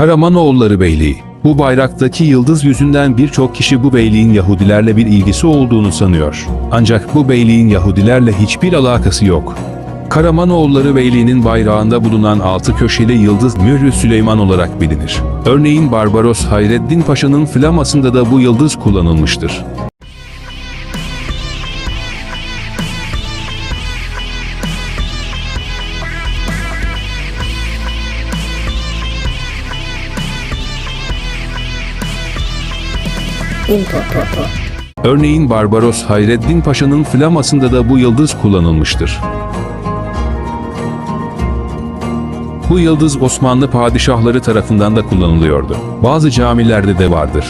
Karamanoğulları Beyliği. Bu bayraktaki yıldız yüzünden birçok kişi bu beyliğin Yahudilerle bir ilgisi olduğunu sanıyor. Ancak bu beyliğin Yahudilerle hiçbir alakası yok. Karamanoğulları Beyliği'nin bayrağında bulunan altı köşeli yıldız Mührü Süleyman olarak bilinir. Örneğin Barbaros Hayreddin Paşa'nın flamasında da bu yıldız kullanılmıştır. Örneğin Barbaros Hayreddin Paşa'nın flamasında da bu yıldız kullanılmıştır. Bu yıldız Osmanlı padişahları tarafından da kullanılıyordu. Bazı camilerde de vardır.